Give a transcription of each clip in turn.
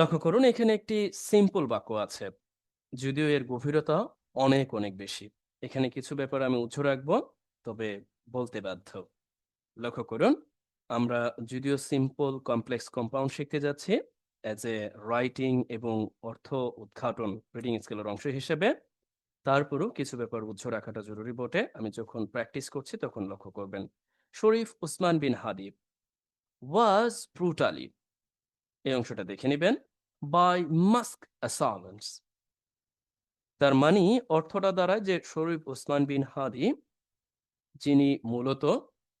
লক্ষ্য করুন, এখানে একটি সিম্পল বাক্য আছে। যদিও এর গভীরতা অনেক অনেক বেশি। এখানে কিছু ব্যাপার আমি উজ্জ্ব রাখব, তবে বলতে বাধ্য। লক্ষ্য করুন, আমরা যদিও সিম্পল কমপ্লেক্স কম্পাউন্ড শিখতে যাচ্ছি অ্যাজ এ রাইটিং এবং অর্থ উদ্ঘাটন রিডিং স্কেলের অংশ হিসেবে, তারপরও কিছু ব্যাপার উজ্জ্ব রাখাটা জরুরি বটে। আমি যখন প্র্যাকটিস করছি, তখন লক্ষ্য করবেন। শরীফ উসমান বিন হাদিব ওয়াজ ব্রুটালি এই অংশটা দেখে নেবেন। বাই মাস্ক অ্যাসালেন্টস তার মানে অর্থটা দ্বারা যে শরীফ ওসমান বিন হাদি, যিনি মূলত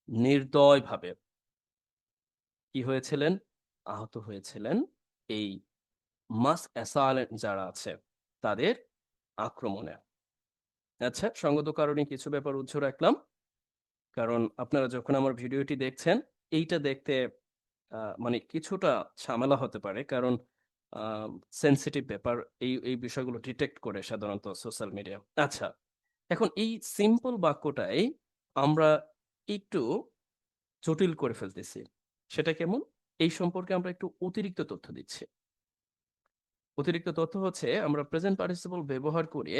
নির্দয়ভাবে কি হয়েছিলেন? আহত হয়েছিলেন। এই মাস্ক অ্যাসালেন্ট যারা আছে, তাদের আক্রমণে। আচ্ছা সঙ্গত কারণে কিছু ব্যাপার উজ্জ্ব রাখলাম। কারণ আপনারা যখন আমার ভিডিওটি দেখছেন, এইটা দেখতে মানে কিছুটা ঝামেলা হতে পারে। কারণ সেন্সিটিভ ব্যাপার এই এই বিষয়গুলো ডিটেক্ট করে সাধারণত সোশ্যাল মিডিয়া আচ্ছা এখন এই সিম্পল বাক্যটাই আমরা একটু জটিল করে ফেলতেছি। সেটা কেমন? এই সম্পর্কে আমরা একটু অতিরিক্ত তথ্য দিচ্ছি। অতিরিক্ত তথ্য হচ্ছে আমরা প্রেজেন্ট পার্টিসিপল ব্যবহার করে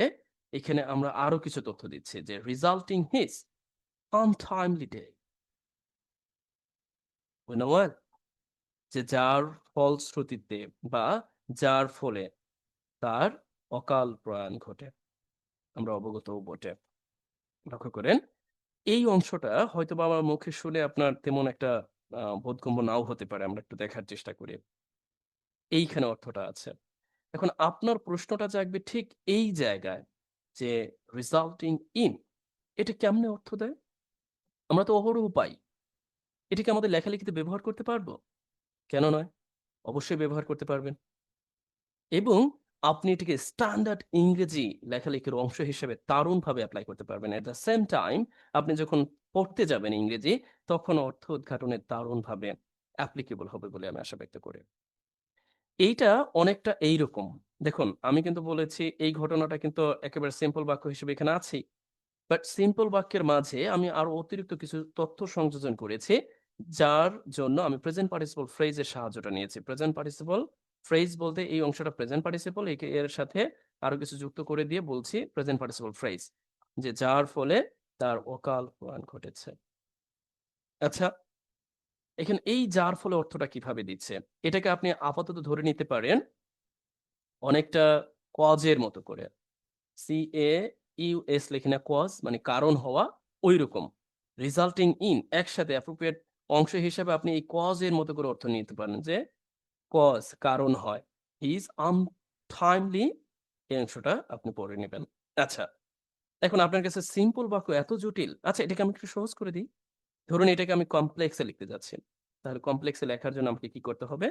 এখানে আমরা আরও কিছু তথ্য দিচ্ছি যে রিজাল্টিং হিজ আনটাইমলি ডে যে যার ফলশ্রুতিতে বা যার ফলে তার অকাল প্রয়াণ ঘটে। আমরা অবগত বটে। লক্ষ্য করেন, এই অংশটা হয়তো বা আমার মুখে শুনে আপনার তেমন একটা বোধগম্য নাও হতে পারে। আমরা একটু দেখার চেষ্টা করি। এইখানে অর্থটা আছে। এখন আপনার প্রশ্নটা জাগবে ঠিক এই জায়গায় যে রিজাল্টিং ইন এটা কেমনে অর্থ দেয়? আমরা তো অহরহ পাই। এটাকে আমাদের লেখালেখিতে ব্যবহার করতে পারব? কেন নয়? অবশ্যই ব্যবহার করতে পারবেন। এবং আপনি এটিকে স্ট্যান্ডার্ড ইংরেজি লেখালেখির অংশ হিসেবে দারুণভাবে অ্যাপ্লাই করতে পারবেন। এট দ্য সেম টাইম আপনি যখন পড়তে যাবেন ইংরেজি, তখন অর্থ উদ্ঘাটনে দারুণভাবে অ্যাপ্লিকেবল হবে বলে আমি আশা ব্যক্ত করি। এইটা অনেকটা এইরকম। দেখুন, আমি কিন্তু বলেছি এই ঘটনাটা কিন্তু একেবারে সিম্পল বাক্য হিসেবে এখানে আছেই। বাট সিম্পল বাক্যের মাঝে আমি আরও অতিরিক্ত কিছু তথ্য সংযোজন করেছি। যার জন্য আমি প্রেজেন্ট পার্টিসিপল ফ্রেজের সাহায্যটা নিয়েছি। প্রেজেন্ট পার্টিসিপল ফ্রেজ বলতে এই অংশটা প্রেজেন্ট পার্টিসিপল এর সাথে আরও কিছু যুক্ত করে দিয়ে বলছি প্রেজেন্ট পার্টিসিপল ফ্রেজ যে যার ফলে তার অকাল প্রয়াণ ঘটেছে। আচ্ছা এখানে এই যার ফলে অর্থটা কীভাবে দিচ্ছে? এটাকে আপনি আপাতত ধরে নিতে পারেন অনেকটা কজের মতো করে। সি এ ইউএস লিখে কজ মানে কারণ হওয়া ওই রকম রিজাল্টিং ইন একসাথে অ্যাপ্রোপ্রিয়েট অংশ হিসেবে আপনি এই কজ এর মতো করে অর্থ নিতে পারেন যে কজ কারণ হয়। ইজ আনটাইমলি এই অংশটা আপনি পড়ে নেবেন। আচ্ছা এখন আপনার কাছে সিম্পল বাক্য এত জটিল। আচ্ছা এটাকে আমি একটু সহজ করে দিই। ধরুন এটাকে আমি কমপ্লেক্সে লিখতে যাচ্ছি। তাহলে কমপ্লেক্সে লেখার জন্য আমাকে কি করতে হবে?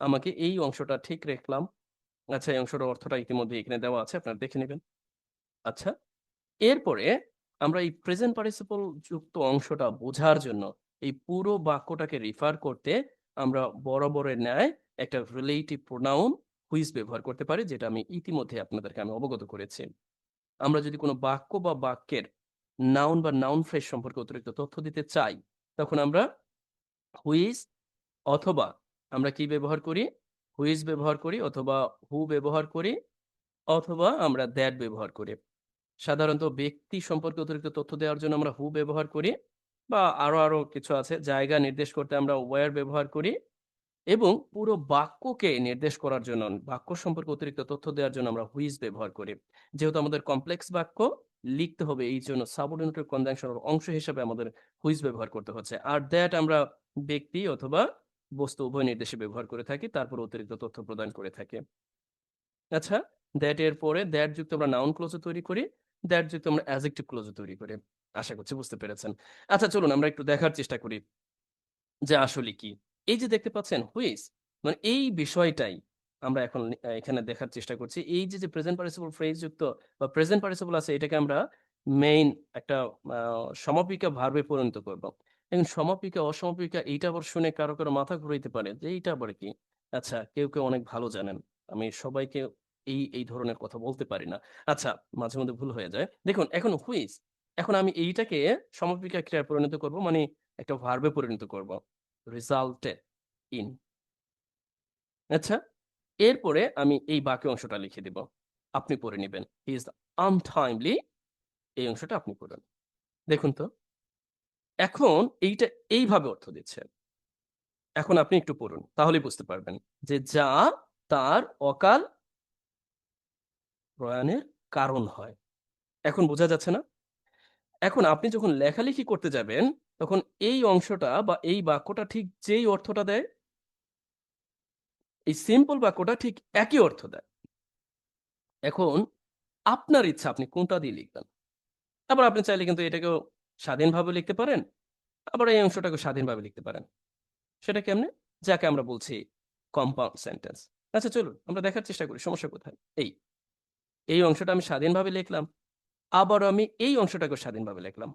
আমাকে এই অংশটা ঠিক রাখলাম। আচ্ছা এই অংশটার অর্থটা ইতিমধ্যে এখানে দেওয়া আছে, আপনারা দেখে নেবেন। আচ্ছা এরপরে আমরা এই প্রেজেন্ট পার্টিসিপল যুক্ত অংশটা বোঝার জন্য এই পুরো বাক্যটাকে রিফার করতে আমরা বরাবরের ন্যায় একটা রিলেটিভ প্রোনাউন হুইজ ব্যবহার করতে পারি, যেটা আমি ইতিমধ্যে আপনাদেরকে আমি অবগত করেছি। আমরা যদি কোনো বাক্য বা বাক্যের নাউন বা নাউন ফ্রেশ সম্পর্কে অতিরিক্ত তথ্য দিতে চাই, তখন আমরা হুইজ অথবা আমরা কি ব্যবহার করি? হুইজ ব্যবহার করি অথবা হু ব্যবহার করি অথবা আমরা দ্যাট ব্যবহার করি। সাধারণত ব্যক্তি সম্পর্কে অতিরিক্ত তথ্য দেওয়ার জন্য আমরা হু ব্যবহার করি। বা আরও আরও কিছু আছে। জায়গা নির্দেশ করতে আমরা ওয়ার ব্যবহার করি এবং পুরো বাক্যকে নির্দেশ করার জন্য, বাক্য সম্পর্কে অতিরিক্ত তথ্য দেওয়ার জন্য আমরা হুইজ ব্যবহার করি। যেহেতু আমাদের কমপ্লেক্স বাক্য, লিখতে হবে এই জন্য সাবঅর্ডিনেটেড কনজাংশনের অংশ হিসেবে আমাদের হুইজ ব্যবহার করতে হচ্ছে। আর দ্যাট আমরা ব্যক্তি অথবা বস্তু উভয় নির্দেশে ব্যবহার করে থাকি, তারপর অতিরিক্ত তথ্য প্রদান করে থাকি। আচ্ছা দ্যাট এর পরে দ্যাট যুক্ত আমরা নাউন ক্লোজও তৈরি করি দ্যাট যুক্ত আমরা অ্যাজেক্টিভ ক্লোজও তৈরি করি। আশা করছি বুঝতে পেরেছেন। আচ্ছা চলুন আমরা একটু দেখার চেষ্টা করি যে আসলে কি। এই যে দেখতে পাচ্ছেন হুইজ মানে এই বিষয়টাই আমরা এখন এখানে দেখার চেষ্টা করছি। এই যে যে প্রেজেন্ট পার্টিসিপল ফ্রেজ যুক্ত বা প্রেজেন্ট পার্টিসিপল আছে, এটাকে আমরা মেইন একটা সমাপিকা ভার্বে পরিণত করব। এখন সমাপিকা, অসমাপিকা, এইটা আবার শুনে কারও কারও মাথা ঘুরাইতে পারে যে এইটা আবার কি? আচ্ছা কেউ কেউ অনেক ভালো জানেন। আমি সবাইকে এই এই ধরনের কথা বলতে পারি না। আচ্ছা মাঝে মধ্যে ভুল হয়ে যায়। দেখুন, এখন হুইজ এখন আমি এইটাকে সমাপিকা ক্রিয়ায় পরিণত করব মানে একটা ভার্বে পরিণত করব। রেজাল্টেড ইন আচ্ছা? এরপরে আমি এই বাকি অংশটা লিখে দিব। আপনি পড়ে নেবেন। ইজ আনটাইমলি এই অংশটা আপনি পড়ুন। দেখুন তো। এখন এইটা এইভাবে অর্থ দিচ্ছে। এখন আপনি একটু পড়ুন, তাহলেই বুঝতে পারবেন যে যা তার অকাল প্রয়াণের কারণ হয়। এখন বোঝা যাচ্ছে না? এখন আপনি যখন লেখালেখি করতে যাবেন, তখন এই অংশটা বা এই বাক্যটা ঠিক যেই অর্থটা দেয়? এই সিম্পল বাক্যটা ঠিক একই অর্থ দেয়। এখন আপনার ইচ্ছা, আপনি কোনটা দিয়ে লিখবেন? আবার আপনি চাইলে কিন্তু এটাকেও স্বাধীনভাবে লিখতে পারেন, আবার এই অংশটাকে স্বাধীনভাবে লিখতে পারেন। সেটা কেমনে? যাকে আমরা বলছি কম্পাউন্ড সেন্টেন্স আচ্ছা চলুন, আমরা দেখার চেষ্টা করি, সমস্যা কোথায়? এই এই অংশটা আমি স্বাধীনভাবে লিখলাম। আবার আমি এই অংশটাকে স্বাধীনভাবে লিখলাম।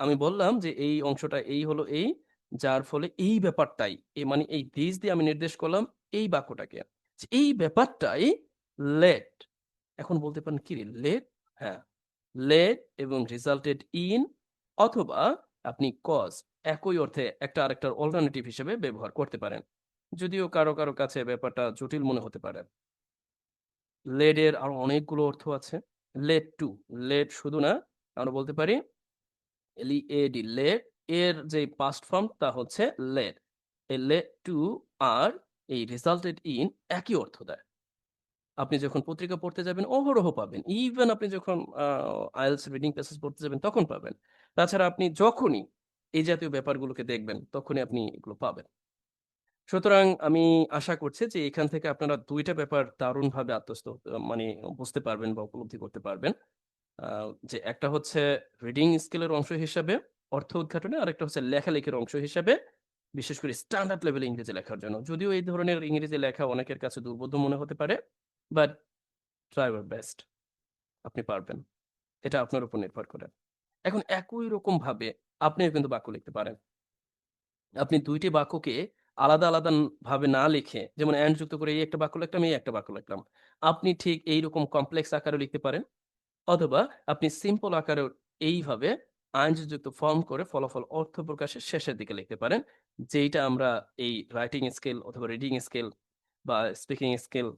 আমি বললাম যে এই অংশটা এই হলো এই, যার ফলে এই ব্যাপারটাই এই মানে এই দিস দিয়ে আমি নির্দেশ করলাম এই বাক্যটাকে। এই ব্যাপারটাই লেট এখন বলতে পারেন কি লেট হ্যাঁ লেট এবং রেজাল্টেড ইন অথবা আপনি কজ একই অর্থে একটা আরেকটার অল্টারনেটিভ হিসেবে ব্যবহার করতে পারেন। যদিও কারও কারও কাছে ব্যাপারটা জটিল মনে হতে পারে। লেড এর আরও অনেকগুলো অর্থ আছে। লেড টু লেড শুধু না, আমরা বলতে পারি এল এ ডি লেড এর যে পাস্ট ফর্ম তা হচ্ছে লেড এই লেড টু আর এই রেজাল্টেড ইন একই অর্থ দেয়। আপনি যখন পত্রিকা পড়তে যাবেন, অহরহ পাবেন। ইভেন আপনি যখন আইএলস রিডিং প্যাসেজ পড়তে যাবেন, তখন পাবেন। তাছাড়া আপনি যখনই এই জাতীয় ব্যাপারগুলোকে দেখবেন, তখনই আপনি এগুলো পাবেন। সুতরাং আমি আশা করছি যে এখান থেকে আপনারা দুইটা ব্যাপার দারুণভাবে আত্মস্থ মানে বুঝতে পারবেন বা উপলব্ধি করতে পারবেন। যে একটা হচ্ছে রিডিং স্কিলের অংশ হিসাবে, অর্থ উদ্ঘাটনে আর একটা হচ্ছে লেখালেখির অংশ হিসাবে, বিশেষ করে স্ট্যান্ডার্ড লেভেলে ইংরেজি লেখার জন্য। যদিও এই ধরনের ইংরেজি লেখা অনেকের কাছে দুর্বোধ্য মনে হতে পারে বাট ট্রাই বেস্ট আপনি পারবেন। এটা আপনার উপর নির্ভর করে। এখন একই রকম ভাবে আপনিও কিন্তু বাক্য লিখতে পারেন। আপনি দুইটি বাক্যকে আলাদা আলাদা ভাবে না লিখে যেমন অ্যান্ড যুক্ত করে এই একটা বাক্য লিখলাম, এই একটা বাক্য লিখলাম। আপনি ঠিক এইরকম কমপ্লেক্স আকারে লিখতে পারেন অথবা আপনি সিম্পল আকারে এইভাবে আইনযুক্ত ফর্ম করে ফলাফল অর্থ প্রকাশের শেষের দিকে লিখতে পারেন। যেইটা আমরা এই রাইটিং স্কিল অথবা রিডিং স্কিল বা স্পিকিং স্কিল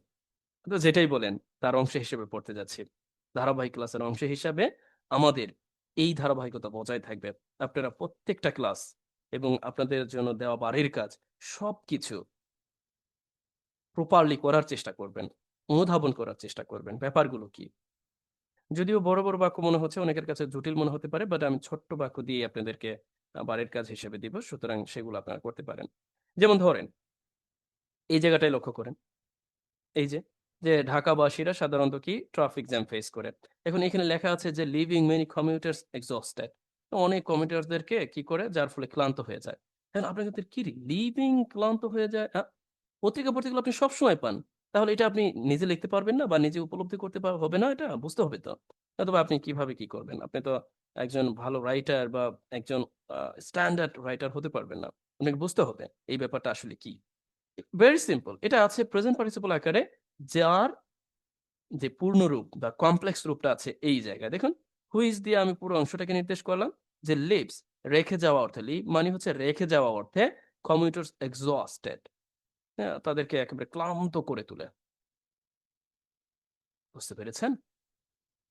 তো যেটাই বলেন তার অংশ হিসেবে পড়তে যাচ্ছি। ধারাবাহিক ক্লাসের অংশ হিসাবে আমাদের এই ধারাবাহিকতা বজায় থাকবে। আপনারা প্রত্যেকটা ক্লাস এবং আপনাদের জন্য দেওয়া বাড়ির কাজ, সবকিছু প্রপারলি করার চেষ্টা করবেন, অনুধাবন করার চেষ্টা করবেন, ব্যাপারগুলো কি? যদিও বড় বড় বাক্য মনে হচ্ছে, অনেকের কাছে জটিল মনে হতে পারে বাট আমি ছোট্ট বাক্য দিয়ে আপনাদেরকে বাড়ির কাজ হিসেবে দিব, সুতরাং সেগুলো আপনারা করতে পারেন। যেমন ধরেন, এই জায়গাটাই লক্ষ্য করেন। এই যে যে ঢাকাবাসীরা সাধারণত কি? ট্রাফিক জ্যাম ফেস করে। এখন এখানে লেখা আছে যে লিভিং মেনি কমিউটার্স এক্সস্টেড অনেক কমিউটারদেরকে কি করে? যার ফলে ক্লান্ত হয়ে যায়। এখন আপনাদের কি লিভিং ক্লান্ত হয়ে যায়? পত্রিকা পত্রিকা আপনি সবসময় পান। তাহলে এটা আপনি নিজে লিখতে পারবেন না বা নিজে উপলব্ধি করতে হবে না এটা বুঝতে হবে তো। অথবা আপনি কীভাবে কি করবেন? আপনি তো একজন ভালো রাইটার বা একজন স্ট্যান্ডার্ড রাইটার হতে পারবেন না। আপনাকে বুঝতে হবে এই ব্যাপারটা আসলে কি। ভেরি সিম্পল এটা আছে প্রেজেন্ট পার্টিসিপল আকারে, যার যে পূর্ণ রূপ বা কমপ্লেক্স রূপটা আছে এই জায়গায়। দেখুন হুইজ দিয়ে আমি পুরো অংশটাকে নির্দেশ করলাম যে লিভস রেখে যাওয়া অর্থে লিভ মানে হচ্ছে রেখে যাওয়া অর্থে কমিউটার্স এক্সস্টেড। হ্যাঁ তাদেরকে একেবারে ক্লান্ত করে তোলে। বুঝতে পেরেছেন?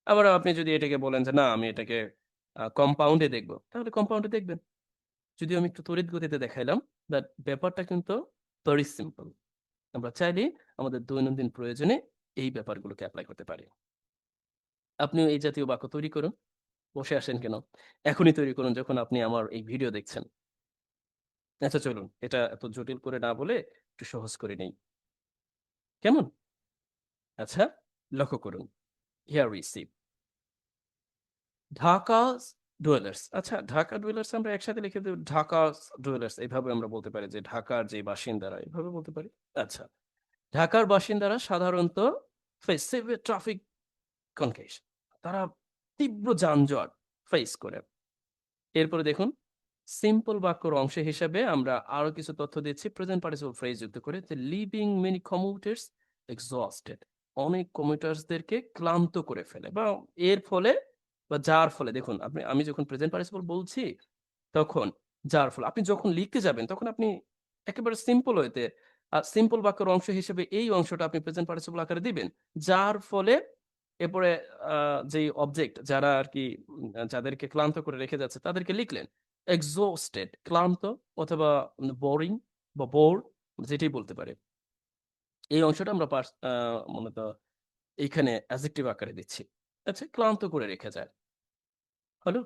আবার আপনি যদি এটাকে বলেন যে, না, আমি এটাকে কম্পাউন্ডে দেখব, তাহলে কম্পাউন্ডে দেখবেন। যদিও আমি একটু তড়িৎ গতিতে দেখাইলাম বাট ব্যাপারটা কিন্তু ভেরি সিম্পল আমরা চাইলে আমাদের দৈনন্দিন প্রয়োজনে এই ব্যাপারগুলোকে অ্যাপ্লাই করতে পারি। আপনিও এই জাতীয় বাক্য তৈরি করুন, বসে আসেন কেন? এখনই তৈরি করুন যখন আপনি আমার এই ভিডিও দেখছেন। আচ্ছা চলুন। এটা এত জটিল করে না বলে একটু সহজ করে নেই। কেমন? আচ্ছা লক্ষ্য করুন। হিয়ার সি ঢাকা ডুয়েলার্স আচ্ছা ঢাকা ডুয়েলার্স আমরা একসাথে লিখে দেব। ঢাকা ডুয়েলার্স এইভাবে আমরা বলতে পারি যে ঢাকার যে বাসিন্দারা এইভাবে বলতে পারি। আচ্ছা ঢাকার বাসিন্দারা সাধারণত ফেস ট্রাফিক কনকেশন তারা তীব্র যানজট ফেস করে। এরপরে দেখুন সিম্পল বাক্যর অংশ হিসেবে আমরা আরও কিছু তথ্য দিচ্ছি। প্রেজেন্ট পার্টিসিপল ফ্রেজ যুক্ত করে যে লিভিং মেনি কমিউটার্স এক্সস্টেড অনেক কমিউটার্সদেরকে ক্লান্ত করে ফেলে বা এর ফলে বা যার ফলে, দেখুন, আপনি, আমি যখন প্রেজেন্ট পার্টিসিপল বলছি, তখন যার ফলে, আপনি যখন লিখতে যাবেন, তখন আপনি একেবারে সিম্পল হইতে সিম্পল বাক্যের অংশ হিসেবে এই অংশটা আপনি প্রেজেন্ট পার্টিসিপল আকারে দিবেন। যার ফলে এরপরে যে অবজেক্ট যারা আর কি যাদেরকে ক্লান্ত করে রেখে যাচ্ছে, তাদেরকে লিখলেন। এক্সোস্টেড ক্লান্ত অথবা বোরিং বা বোর যেটি বলতে পারে। এই অংশটা আমরা মনে মূলত এইখানে অ্যাজেক্টিভ আকারে দিচ্ছি। আচ্ছা ক্লান্ত করে রেখে যায়। হলো?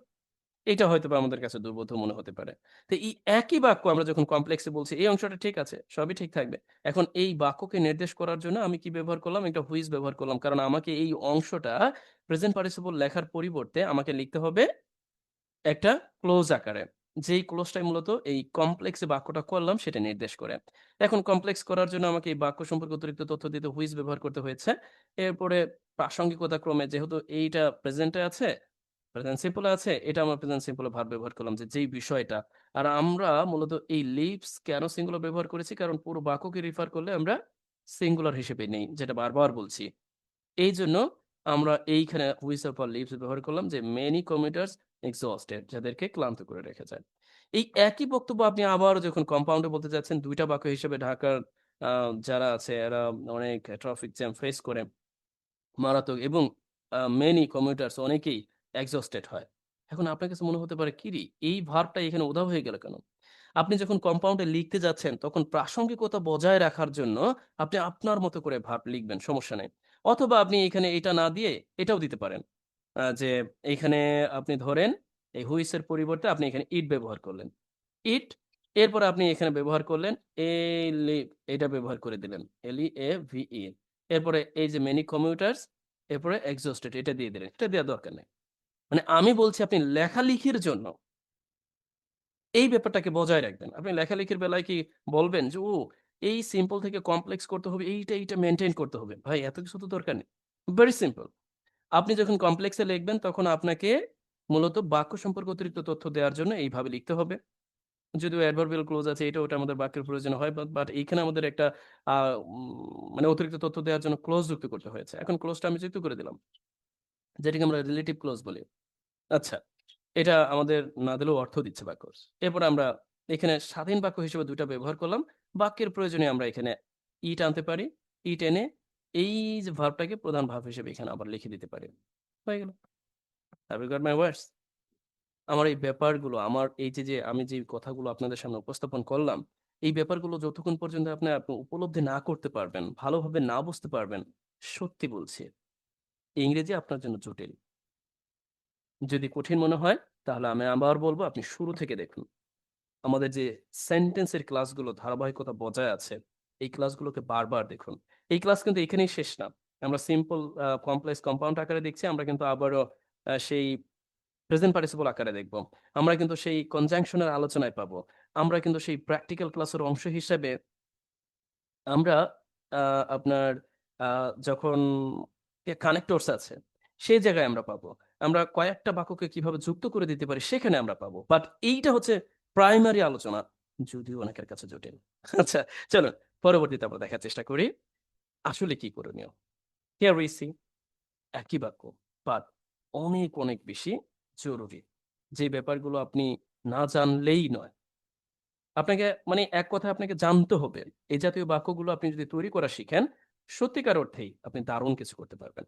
এটা হয়তোবা আমাদের কাছে দুর্বোধ্য মনে হতে পারে। তো এই একই বাক্য আমরা যখন কমপ্লেক্স বলছি এই অংশটা ঠিক আছে, সবই ঠিক থাকবে। এখন এই বাক্যকে নির্দেশ করার জন্য আমি কি ব্যবহার করলাম? একটা হুইজ ব্যবহার করলাম। কারণ আমাকে এই অংশটা প্রেজেন্ট পার্টিসিপল লেখার পরিবর্তে আমাকে লিখতে হবে একটা ক্লোজ আকারে। যেই ক্লোজটাই মূলত এই কমপ্লেক্স বাক্যটা করলাম সেটা নির্দেশ করে। এখন কমপ্লেক্স করার জন্য আমাকে এই বাক্য সম্পর্কে অতিরিক্ত তথ্য দিতে হুইজ ব্যবহার করতে হয়েছে। এরপরে প্রাসঙ্গিকতা ক্রমে যেহেতু এইটা প্রেজেন্টে আছে, প্রেজেন্ট সিম্পল আছে, এটা আমরা প্রেজেন্ট সিম্পল এ ভার্ব ব্যবহার করলাম যে যেই বিষয়টা। আর আমরা মূলত এই লিভস কেন সিঙ্গুলার ব্যবহার করেছি? কারণ পুরো বাক্যকে রেফার করলে আমরা সিঙ্গুলার হিসেবে নেই। যেটা বারবার বলছি। এইজন্য আমরা এইখানে হুইচ এর পর লিভস ব্যবহার করলাম যে মেনি কমিউটার্স এক্সহস্টেড যাদেরকে ক্লান্ত করে রেখে যায়। এই একই বক্তব্য আপনি আবারও যখন কম্পাউন্ডে বলতে যাচ্ছেন দুইটা বাক্য হিসেবে ঢাকার যারা আছে এরা অনেক ট্রাফিক জ্যাম ফেস করে মারাত্মক এবং মেনি কমিউটার্স অনেকেই এক্সহস্টেড হয়। এখন আপনার কাছে মনে হতে পারে কিরি এই ভার্বটা এখানে উধাও হয়ে গেল কেন? আপনি যখন কম্পাউন্ডে লিখতে যাচ্ছেন তখন প্রাসঙ্গিকতা বজায় রাখার জন্য আপনি আপনার মতো করে ভার্ব লিখবেন, সমস্যা নেই। অথবা আপনি এখানে এটা না দিয়ে এটাও দিতে পারেন। যে এইখানে আপনি ধরেন এই হুইচ এর পরিবর্তে আপনি এখানে ইট ব্যবহার করলেন। ইট এরপরে আপনি এখানে ব্যবহার করলেন এ এটা ব্যবহার করে দিলেন। L-E-A-V-E এরপরে এই যে মেনি কমিউটার্স এরপরে এক্সহস্টেড এটা দিয়ে দিলেন। এটা দেওয়ার দরকার নেই। মানে আমি বলছি আপনি লেখালেখির জন্য এই ব্যাপারটাকে বজায় রাখবেন। আপনি লেখালেখির বেলায় কি বলবেন যে, "ও এই সিম্পল থেকে কমপ্লেক্স করতে হবে, এইটা, এইটা মেইনটেইন করতে হবে।" ভাই এত কিছু তো দরকার নেই। Very simple. আপনি যখন কমপ্লেক্স লিখবেন তখন আপনাকে মূলত বাক্য সম্পর্কে অতিরিক্ত তথ্য দেওয়ার জন্য এইভাবে লিখতে হবে। যদিও অ্যাডভার্বিয়াল ক্লোজ আছে এটা ওটা আমাদের বাক্যের প্রয়োজন হয় বাট এইখানে আমাদের একটা মানে অতিরিক্ত তথ্য দেওয়ার জন্য ক্লোজ যুক্ত করতে হয়েছে। এখন ক্লোজটা আমি যুক্ত করে দিলাম। যেটাকে আমরা রিলেটিভ ক্লোজ বলি। আচ্ছা, এটা আমাদের না দিলেও অর্থ দিচ্ছে বাক্য। এরপরে আমরা এখানে স্বাধীন বাক্য হিসেবে ২ টা ব্যবহার করলাম। বাক্যের প্রয়োজনে আমরা এখানে ইট আনতে পারি। ইট এনে এই যে ভার্বটাকে প্রধান ভার্ব হিসেবে এখানে আবার লিখে দিতে পারি। হয়ে গেল। আমার এই ব্যাপারগুলো আমার এই যে, যে আমি যে কথাগুলো আপনাদের সামনে উপস্থাপন করলাম, এই ব্যাপারগুলো যতক্ষণ পর্যন্ত আপনি আপনি উপলব্ধি না করতে পারবেন, ভালোভাবে না বুঝতে পারবেন, সত্যি বলছি, ইংরেজি আপনার জন্য জটিল। যদি কঠিন মনে হয় তাহলে আমি আবার বলব আপনি শুরু থেকে দেখুন। আমাদের যে সেন্টেন্সের ক্লাসগুলো ধারাবাহিকতা বজায় আছে, এই ক্লাসগুলোকে বারবার দেখুন। এই ক্লাস কিন্তু এখানেই শেষ না। আমরা সিম্পল কমপ্লেক্স কম্পাউন্ড আকারে দেখছি। আমরা কিন্তু আবারও সেই প্রেজেন্ট পার্টিসিপল আকারে দেখব। আমরা কিন্তু সেই কনজাংশন এর আলোচনায় পাবো। আমরা কিন্তু সেই প্র্যাকটিক্যাল ক্লাসের অংশ হিসেবে আমরা আপনার যখন কানেক্টরস আছে, সেই জায়গায় আমরা পাবো। আমরা কয়েকটা বাক্যকে কীভাবে যুক্ত করে দিতে পারি সেখানে আমরা পাবো। বাট এইটা হচ্ছে প্রাইমারি আলোচনা, যদিও অনেকের কাছে জটিল। আচ্ছা চলুন পরবর্তীতে আমরা দেখার চেষ্টা করি আসলে কি করণীয়। হিয়ার সি একই বাক্য বাট অনেক, অনেক বেশি জরুরি। যে ব্যাপারগুলো আপনি না জানলেই নয়। আপনাকে মানে এক কথায় আপনাকে জানতে হবে। এই জাতীয় বাক্যগুলো আপনি যদি তৈরি করা শিখেন, সত্যিকার অর্থেই আপনি দারুণ কিছু করতে পারবেন।